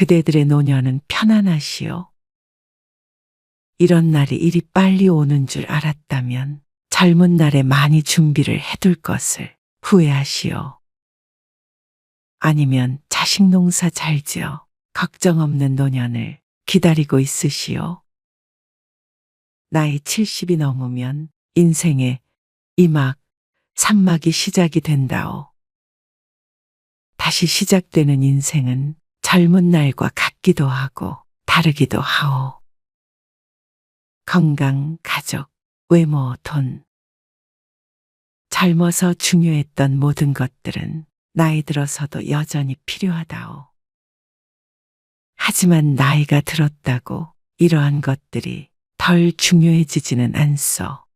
그대들의 노년은 편안하시오. 이런 날이 이리 빨리 오는 줄 알았다면 젊은 날에 많이 준비를 해둘 것을 후회하시오. 아니면 자식 농사 잘 지어 걱정 없는 노년을 기다리고 있으시오. 나이 70이 넘으면 인생의 이막, 삼막이 시작이 된다오. 다시 시작되는 인생은 젊은 날과 같기도 하고 다르기도 하오. 건강, 가족, 외모, 돈. 젊어서 중요했던 모든 것들은 나이 들어서도 여전히 필요하다오. 하지만 나이가 들었다고 이러한 것들이 덜 중요해지지는 않소.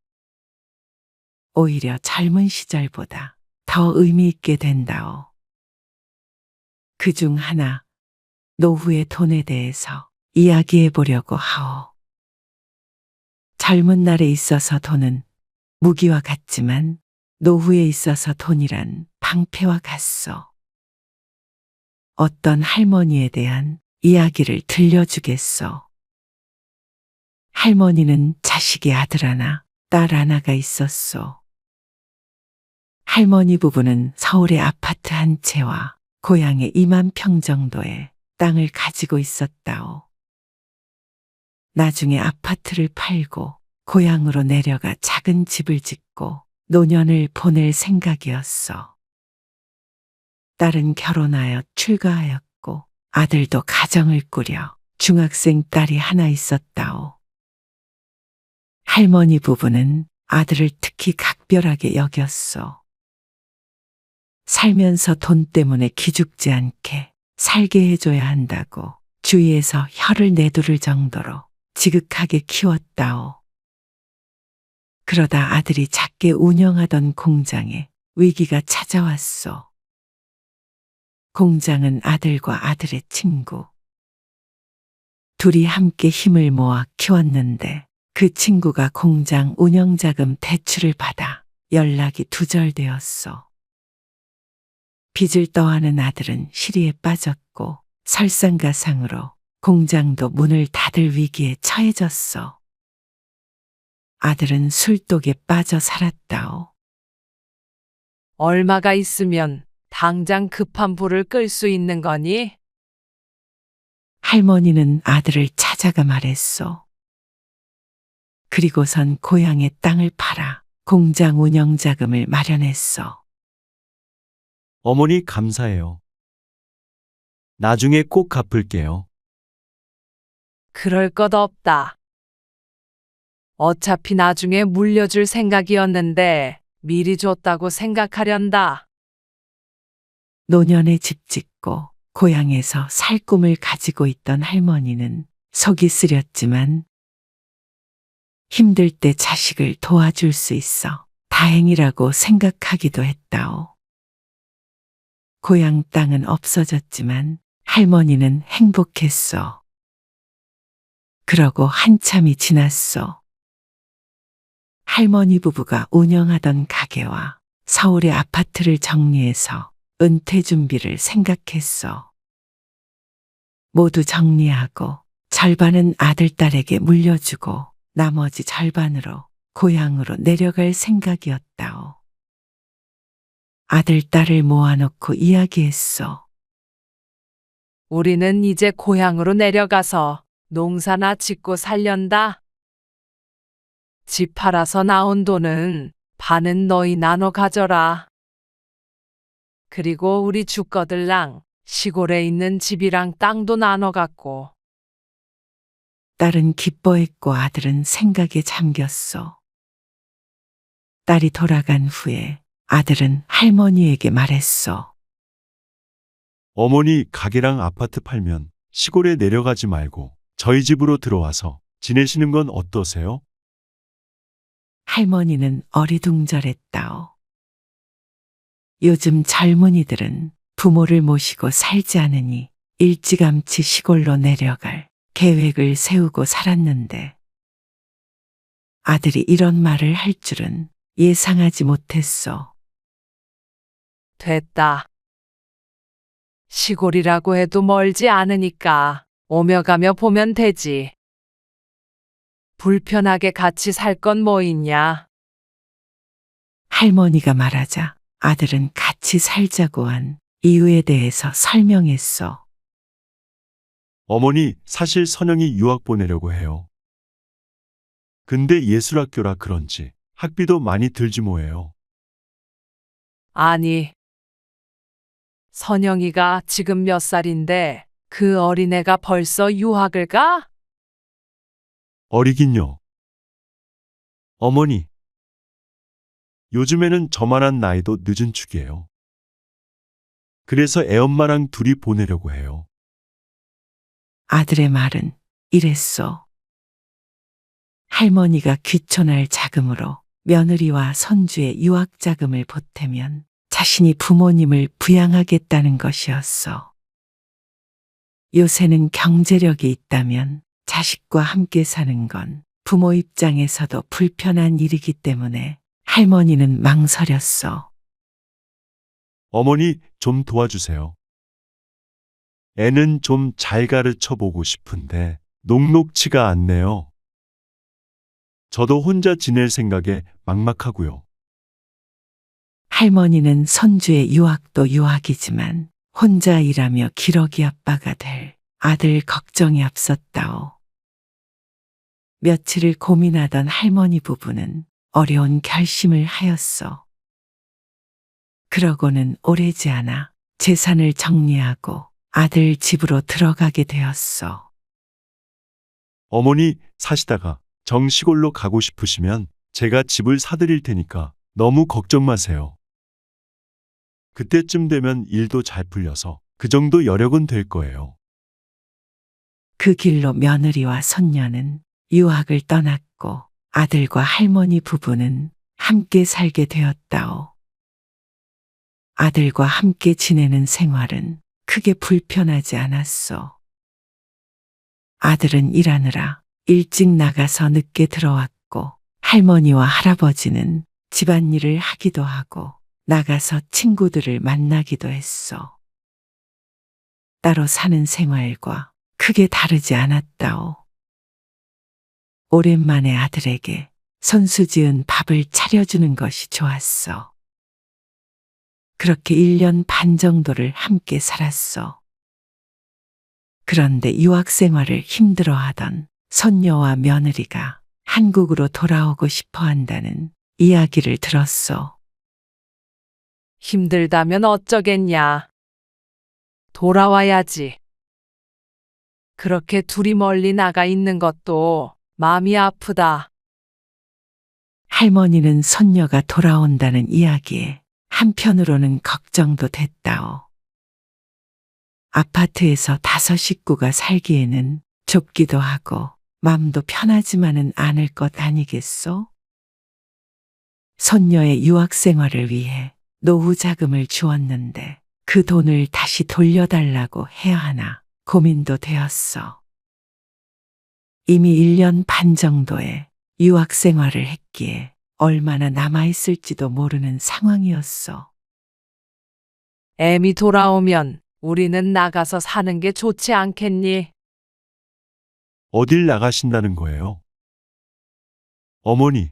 오히려 젊은 시절보다 더 의미 있게 된다오. 그 중 하나, 노후의 돈에 대해서 이야기해 보려고 하오. 젊은 날에 있어서 돈은 무기와 같지만 노후에 있어서 돈이란 방패와 같소. 어떤 할머니에 대한 이야기를 들려주겠소. 할머니는 자식이 아들 하나, 딸 하나가 있었소. 할머니 부부는 서울의 아파트 한 채와 고향의 2만 평 정도의 땅을 가지고 있었다오. 나중에 아파트를 팔고 고향으로 내려가 작은 집을 짓고 노년을 보낼 생각이었어. 딸은 결혼하여 출가하였고 아들도 가정을 꾸려 중학생 딸이 하나 있었다오. 할머니 부부는 아들을 특히 각별하게 여겼어. 살면서 돈 때문에 기죽지 않게 살게 해줘야 한다고 주위에서 혀를 내두를 정도로 지극하게 키웠다오. 그러다 아들이 작게 운영하던 공장에 위기가 찾아왔소. 공장은 아들과 아들의 친구. 둘이 함께 힘을 모아 키웠는데 그 친구가 공장 운영자금 대출을 받아 연락이 두절되었소. 빚을 떠하는 아들은 시리에 빠졌고 설상가상으로 공장도 문을 닫을 위기에 처해졌어. 아들은 술독에 빠져 살았다오. 얼마가 있으면 당장 급한 불을 끌 수 있는 거니? 할머니는 아들을 찾아가 말했소. 그리고선 고향의 땅을 팔아 공장 운영 자금을 마련했어. 어머니 감사해요. 나중에 꼭 갚을게요. 그럴 것 없다. 어차피 나중에 물려줄 생각이었는데 미리 줬다고 생각하련다. 노년에 집 짓고 고향에서 살 꿈을 가지고 있던 할머니는 속이 쓰렸지만 힘들 때 자식을 도와줄 수 있어 다행이라고 생각하기도 했다오. 고향 땅은 없어졌지만 할머니는 행복했어. 그러고 한참이 지났어. 할머니 부부가 운영하던 가게와 서울의 아파트를 정리해서 은퇴 준비를 생각했어. 모두 정리하고 절반은 아들, 딸에게 물려주고 나머지 절반으로 고향으로 내려갈 생각이었다오. 아들, 딸을 모아놓고 이야기했어. 우리는 이제 고향으로 내려가서 농사나 짓고 살련다. 집 팔아서 나온 돈은 반은 너희 나눠 가져라. 그리고 우리 주거들랑 시골에 있는 집이랑 땅도 나눠 갖고 딸은 기뻐했고 아들은 생각에 잠겼어. 딸이 돌아간 후에 아들은 할머니에게 말했어. 어머니 가게랑 아파트 팔면 시골에 내려가지 말고 저희 집으로 들어와서 지내시는 건 어떠세요? 할머니는 어리둥절했다오. 요즘 젊은이들은 부모를 모시고 살지 않으니 일찌감치 시골로 내려갈 계획을 세우고 살았는데 아들이 이런 말을 할 줄은 예상하지 못했어. 됐다. 시골이라고 해도 멀지 않으니까 오며 가며 보면 되지. 불편하게 같이 살 건 뭐 있냐? 할머니가 말하자 아들은 같이 살자고 한 이유에 대해서 설명했어. 어머니, 사실 선영이 유학 보내려고 해요. 근데 예술학교라 그런지 학비도 많이 들지 뭐예요. 아니. 선영이가 지금 몇 살인데 그 어린애가 벌써 유학을 가? 어리긴요. 어머니. 요즘에는 저만한 나이도 늦은 축이에요. 그래서 애엄마랑 둘이 보내려고 해요. 아들의 말은 이랬어. 할머니가 귀촌할 자금으로 며느리와 선주의 유학 자금을 보태면 자신이 부모님을 부양하겠다는 것이었어. 요새는 경제력이 있다면 자식과 함께 사는 건 부모 입장에서도 불편한 일이기 때문에 할머니는 망설였어. 어머니, 좀 도와주세요. 애는 좀 잘 가르쳐 보고 싶은데 녹록치가 않네요. 저도 혼자 지낼 생각에 막막하고요. 할머니는 선주의 유학도 유학이지만 혼자 일하며 기러기 아빠가 될 아들 걱정이 앞섰다오. 며칠을 고민하던 할머니 부부는 어려운 결심을 하였어. 그러고는 오래지 않아 재산을 정리하고 아들 집으로 들어가게 되었어. 어머니, 사시다가 정시골로 가고 싶으시면 제가 집을 사드릴 테니까 너무 걱정 마세요. 그때쯤 되면 일도 잘 풀려서 그 정도 여력은 될 거예요. 그 길로 며느리와 손녀는 유학을 떠났고 아들과 할머니 부부는 함께 살게 되었다오. 아들과 함께 지내는 생활은 크게 불편하지 않았어. 아들은 일하느라 일찍 나가서 늦게 들어왔고 할머니와 할아버지는 집안일을 하기도 하고 나가서 친구들을 만나기도 했어. 따로 사는 생활과 크게 다르지 않았다오. 오랜만에 아들에게 손수 지은 밥을 차려주는 것이 좋았어. 그렇게 1년 반 정도를 함께 살았어. 그런데 유학 생활을 힘들어 하던 손녀와 며느리가 한국으로 돌아오고 싶어 한다는 이야기를 들었어. 힘들다면 어쩌겠냐. 돌아와야지. 그렇게 둘이 멀리 나가 있는 것도 마음이 아프다. 할머니는 손녀가 돌아온다는 이야기에 한편으로는 걱정도 됐다오. 아파트에서 다섯 식구가 살기에는 좁기도 하고 마음도 편하지만은 않을 것 아니겠소? 손녀의 유학 생활을 위해 노후 자금을 주었는데 그 돈을 다시 돌려달라고 해야 하나 고민도 되었어. 이미 1년 반 정도의 유학 생활을 했기에 얼마나 남아있을지도 모르는 상황이었어. 애미 돌아오면 우리는 나가서 사는 게 좋지 않겠니? 어딜 나가신다는 거예요? 어머니.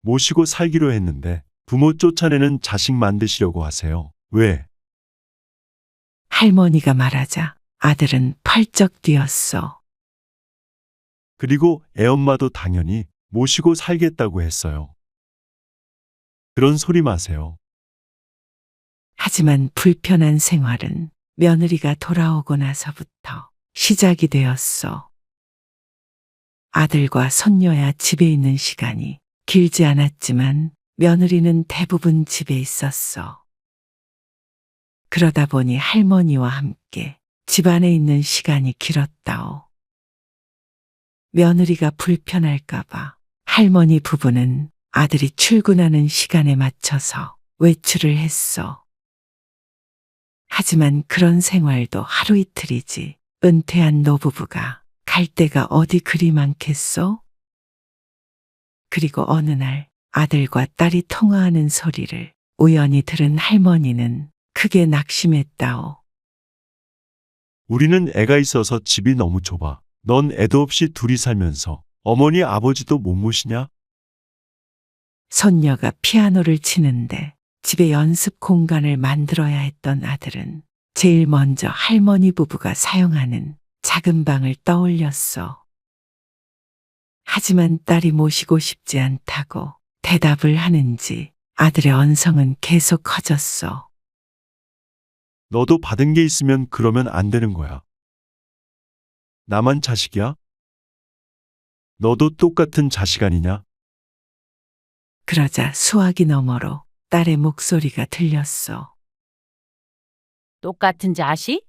모시고 살기로 했는데 부모 쫓아내는 자식 만드시려고 하세요. 왜? 할머니가 말하자 아들은 펄쩍 뛰었어. 그리고 애엄마도 당연히 모시고 살겠다고 했어요. 그런 소리 마세요. 하지만 불편한 생활은 며느리가 돌아오고 나서부터 시작이 되었어. 아들과 손녀야 집에 있는 시간이 길지 않았지만 며느리는 대부분 집에 있었어. 그러다 보니 할머니와 함께 집안에 있는 시간이 길었다오. 며느리가 불편할까봐 할머니 부부는 아들이 출근하는 시간에 맞춰서 외출을 했어. 하지만 그런 생활도 하루 이틀이지 은퇴한 노부부가 갈 데가 어디 그리 많겠소? 그리고 어느 날 아들과 딸이 통화하는 소리를 우연히 들은 할머니는 그 크게 낙심했다오. 우리는 애가 있어서 집이 너무 좁아. 넌 애도 없이 둘이 살면서 어머니 아버지도 못 모시냐? 손녀가 피아노를 치는데 집에 연습 공간을 만들어야 했던 아들은 제일 먼저 할머니 부부가 사용하는 작은 방을 떠올렸어. 하지만 딸이 모시고 싶지 않다고 대답을 하는지 아들의 언성은 계속 커졌어. 너도 받은 게 있으면 그러면 안 되는 거야. 나만 자식이야? 너도 똑같은 자식 아니냐? 그러자 수화기 너머로 딸의 목소리가 들렸어. 똑같은 자식?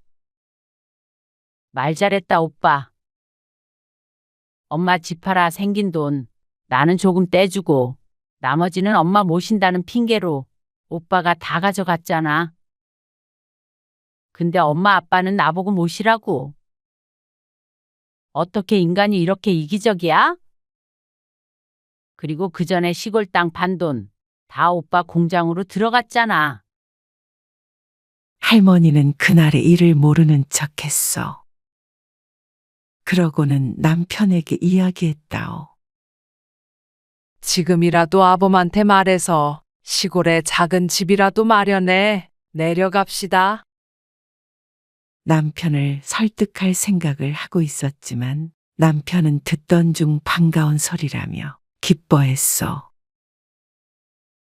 말 잘했다, 오빠. 엄마 집 팔아 생긴 돈 나는 조금 떼주고 나머지는 엄마 모신다는 핑계로 오빠가 다 가져갔잖아. 근데 엄마 아빠는 나보고 모시라고. 어떻게 인간이 이렇게 이기적이야? 그리고 그 전에 시골 땅판돈다 오빠 공장으로 들어갔잖아. 할머니는 그날의 일을 모르는 척 했어. 그러고는 남편에게 이야기했다오. 지금이라도 아범한테 말해서 시골에 작은 집이라도 마련해 내려갑시다. 남편을 설득할 생각을 하고 있었지만 남편은 듣던 중 반가운 소리라며 기뻐했어.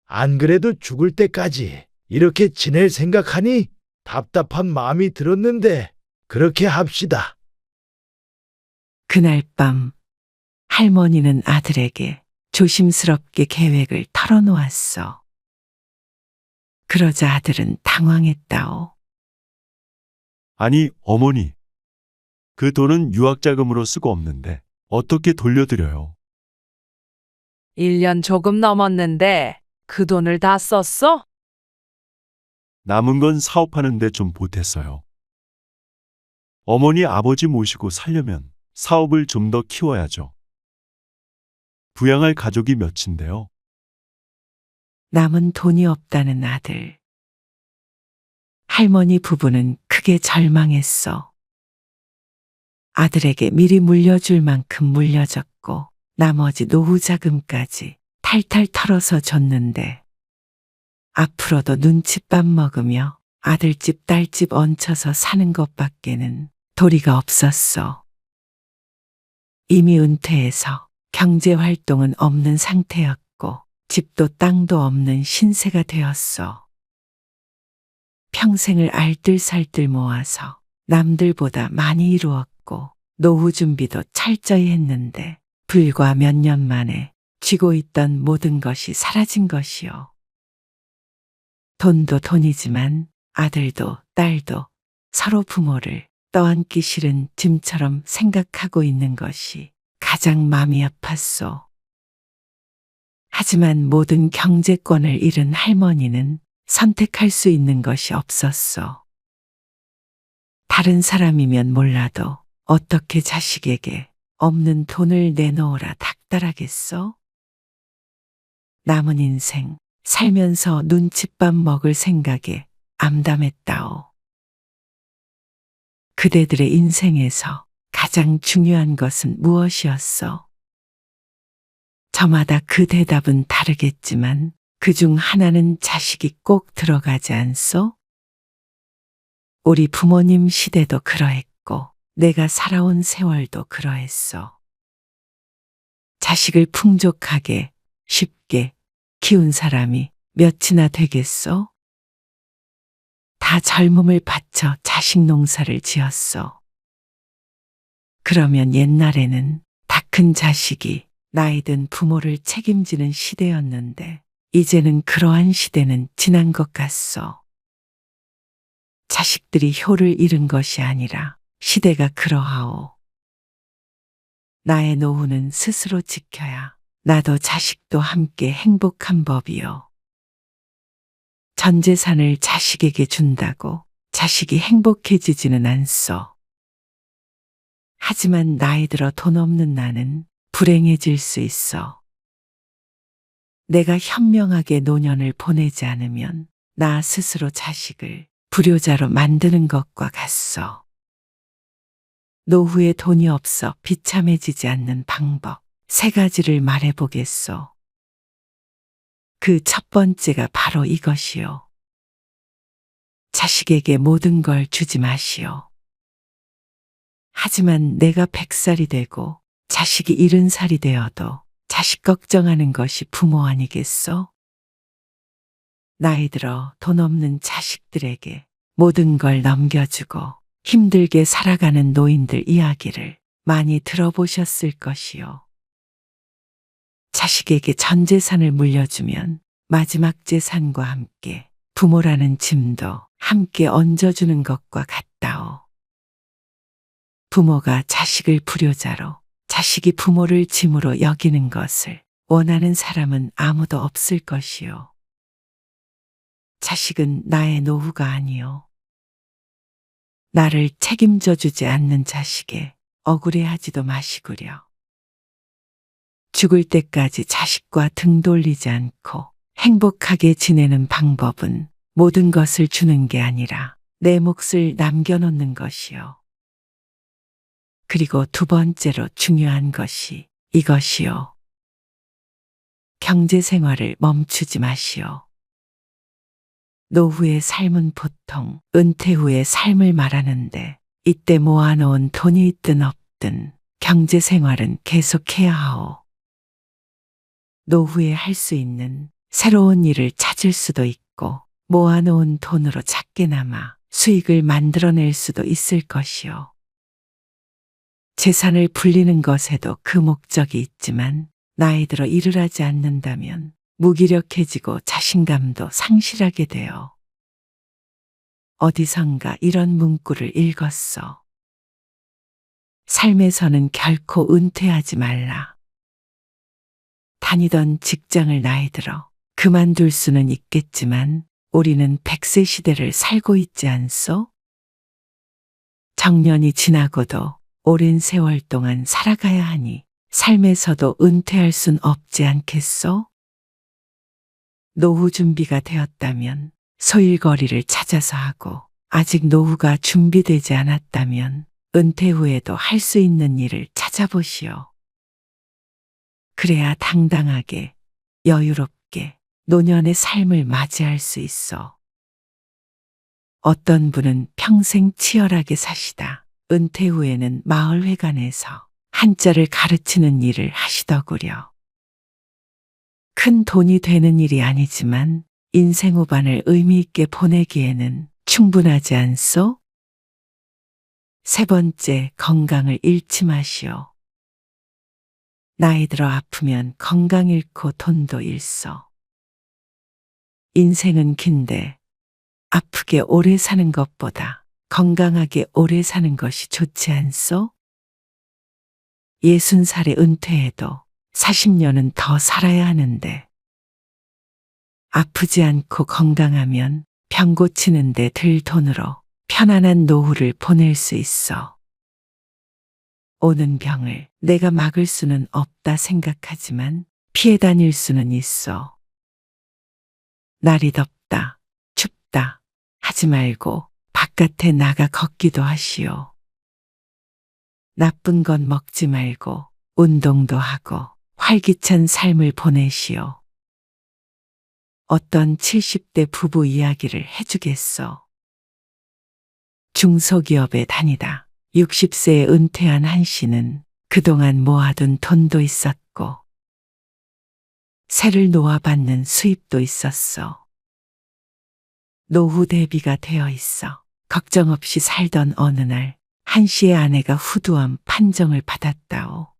안 그래도 죽을 때까지 이렇게 지낼 생각하니 답답한 마음이 들었는데 그렇게 합시다. 그날 밤 할머니는 아들에게 조심스럽게 계획을 털어놓았어. 그러자 아들은 당황했다오. 아니, 어머니. 그 돈은 유학자금으로 쓰고 없는데 어떻게 돌려드려요? 1년 조금 넘었는데 그 돈을 다 썼어? 남은 건 사업하는데 좀 보탰어요. 어머니 아버지 모시고 살려면 사업을 좀 더 키워야죠. 부양할 가족이 몇인데요. 남은 돈이 없다는 아들. 할머니 부부는 크게 절망했어. 아들에게 미리 물려줄 만큼 물려줬고 나머지 노후 자금까지 탈탈 털어서 줬는데 앞으로도 눈칫밥 먹으며 아들집 딸집 얹혀서 사는 것밖에는 도리가 없었어. 이미 은퇴해서 경제 활동은 없는 상태였고 집도 땅도 없는 신세가 되었어. 평생을 알뜰살뜰 모아서 남들보다 많이 이루었고 노후 준비도 철저히 했는데 불과 몇 년 만에 쥐고 있던 모든 것이 사라진 것이요. 돈도 돈이지만 아들도 딸도 서로 부모를 떠안기 싫은 짐처럼 생각하고 있는 것이 가장 마음이 아팠소. 하지만 모든 경제권을 잃은 할머니는 선택할 수 있는 것이 없었어. 다른 사람이면 몰라도 어떻게 자식에게 없는 돈을 내놓으라 닥달하겠어? 남은 인생 살면서 눈칫밥 먹을 생각에 암담했다오. 그대들의 인생에서 가장 중요한 것은 무엇이었어? 저마다 그 대답은 다르겠지만 그 중 하나는 자식이 꼭 들어가지 않소? 우리 부모님 시대도 그러했고 내가 살아온 세월도 그러했어. 자식을 풍족하게 쉽게 키운 사람이 몇이나 되겠소? 다 젊음을 바쳐 자식 농사를 지었어. 그러면 옛날에는 다 큰 자식이 나이든 부모를 책임지는 시대였는데 이제는 그러한 시대는 지난 것 같소. 자식들이 효를 잃은 것이 아니라 시대가 그러하오. 나의 노후는 스스로 지켜야 나도 자식도 함께 행복한 법이요. 전 재산을 자식에게 준다고 자식이 행복해지지는 않소. 하지만 나이 들어 돈 없는 나는 불행해질 수 있어. 내가 현명하게 노년을 보내지 않으면 나 스스로 자식을 불효자로 만드는 것과 같소. 노후에 돈이 없어 비참해지지 않는 방법 세 가지를 말해보겠소. 그 첫 번째가 바로 이것이요. 자식에게 모든 걸 주지 마시오. 하지만 내가 백살이 되고 자식이 일흔 살이 되어도 자식 걱정하는 것이 부모 아니겠소? 나이 들어 돈 없는 자식들에게 모든 걸 넘겨주고 힘들게 살아가는 노인들 이야기를 많이 들어보셨을 것이요. 자식에게 전 재산을 물려주면 마지막 재산과 함께 부모라는 짐도 함께 얹어주는 것과 같다오. 부모가 자식을 불효자로 자식이 부모를 짐으로 여기는 것을 원하는 사람은 아무도 없을 것이요. 자식은 나의 노후가 아니요. 나를 책임져 주지 않는 자식에 억울해하지도 마시구려. 죽을 때까지 자식과 등 돌리지 않고 행복하게 지내는 방법은 모든 것을 주는 게 아니라 내 몫을 남겨놓는 것이요. 그리고 두 번째로 중요한 것이 이것이요. 경제 생활을 멈추지 마시오. 노후의 삶은 보통 은퇴 후의 삶을 말하는데 이때 모아놓은 돈이 있든 없든 경제 생활은 계속해야 하오. 노후에 할 수 있는 새로운 일을 찾을 수도 있고 모아놓은 돈으로 작게나마 수익을 만들어낼 수도 있을 것이요. 재산을 불리는 것에도 그 목적이 있지만 나이 들어 일을 하지 않는다면 무기력해지고 자신감도 상실하게 되어 어디선가 이런 문구를 읽었어. 삶에서는 결코 은퇴하지 말라. 다니던 직장을 나이 들어 그만둘 수는 있겠지만 우리는 백세 시대를 살고 있지 않소? 정년이 지나고도 오랜 세월 동안 살아가야 하니 삶에서도 은퇴할 순 없지 않겠소? 노후 준비가 되었다면 소일거리를 찾아서 하고 아직 노후가 준비되지 않았다면 은퇴 후에도 할 수 있는 일을 찾아보시오. 그래야 당당하게 여유롭게 노년의 삶을 맞이할 수 있어. 어떤 분은 평생 치열하게 사시다. 은퇴 후에는 마을회관에서 한자를 가르치는 일을 하시더구려. 큰 돈이 되는 일이 아니지만 인생 후반을 의미 있게 보내기에는 충분하지 않소? 세 번째, 건강을 잃지 마시오. 나이 들어 아프면 건강 잃고 돈도 잃소. 인생은 긴데 아프게 오래 사는 것보다 건강하게 오래 사는 것이 좋지 않소? 예순 살에 은퇴해도 40년은 더 살아야 하는데 아프지 않고 건강하면 병 고치는데 들 돈으로 편안한 노후를 보낼 수 있어. 오는 병을 내가 막을 수는 없다 생각하지만 피해 다닐 수는 있어. 날이 덥다, 춥다 하지 말고 바깥에 나가 걷기도 하시오. 나쁜 건 먹지 말고 운동도 하고 활기찬 삶을 보내시오. 어떤 70대 부부 이야기를 해주겠어. 중소기업에 다니다 60세에 은퇴한 한 씨는 그동안 모아둔 돈도 있었고 새를 놓아받는 수입도 있었어. 노후 대비가 되어 있어 걱정 없이 살던 어느 날 한 씨의 아내가 후두암 판정을 받았다오.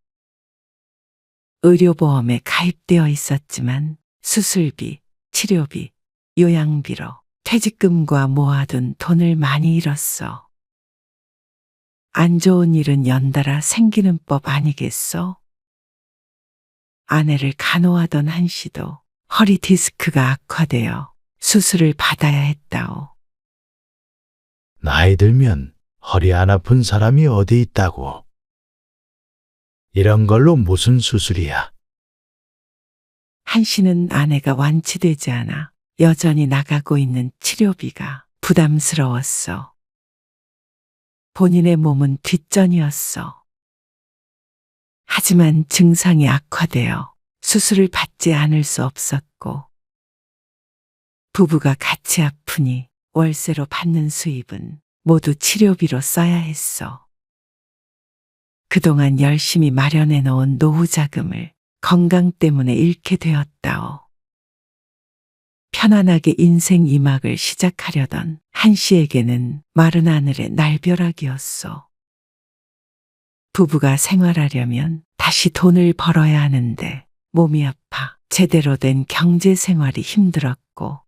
의료보험에 가입되어 있었지만 수술비, 치료비, 요양비로 퇴직금과 모아둔 돈을 많이 잃었어. 안 좋은 일은 연달아 생기는 법 아니겠소? 아내를 간호하던 한 씨도 허리 디스크가 악화되어 수술을 받아야 했다오. 나이 들면 허리 안 아픈 사람이 어디 있다고. 이런 걸로 무슨 수술이야? 한 씨는 아내가 완치되지 않아 여전히 나가고 있는 치료비가 부담스러웠어. 본인의 몸은 뒷전이었어. 하지만 증상이 악화되어 수술을 받지 않을 수 없었고, 부부가 같이 아프니 월세로 받는 수입은 모두 치료비로 써야 했어. 그동안 열심히 마련해 놓은 노후 자금을 건강 때문에 잃게 되었다오. 편안하게 인생 이막을 시작하려던 한 씨에게는 마른 하늘의 날벼락이었어. 부부가 생활하려면 다시 돈을 벌어야 하는데 몸이 아파 제대로 된 경제 생활이 힘들었고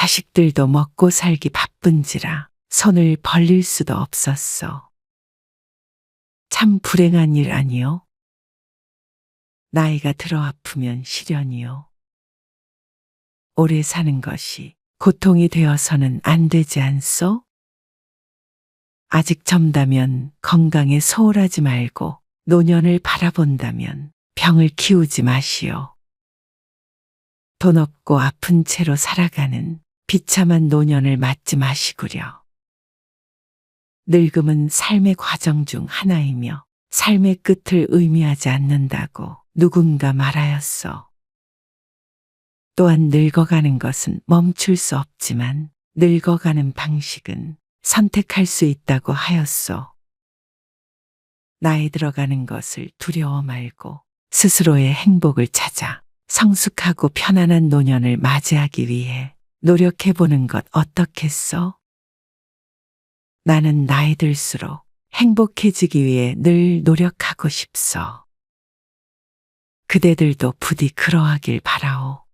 자식들도 먹고 살기 바쁜지라 손을 벌릴 수도 없었어. 참 불행한 일 아니요? 나이가 들어 아프면 시련이요. 오래 사는 것이 고통이 되어서는 안 되지 않소? 아직 젊다면 건강에 소홀하지 말고 노년을 바라본다면 병을 키우지 마시오. 돈 없고 아픈 채로 살아가는 비참한 노년을 맞지 마시구려. 늙음은 삶의 과정 중 하나이며 삶의 끝을 의미하지 않는다고 누군가 말하였어. 또한 늙어가는 것은 멈출 수 없지만 늙어가는 방식은 선택할 수 있다고 하였소. 나이 들어가는 것을 두려워 말고 스스로의 행복을 찾아 성숙하고 편안한 노년을 맞이하기 위해 노력해보는 것 어떻겠소? 나는 나이 들수록 행복해지기 위해 늘 노력하고 싶소. 그대들도 부디 그러하길 바라오.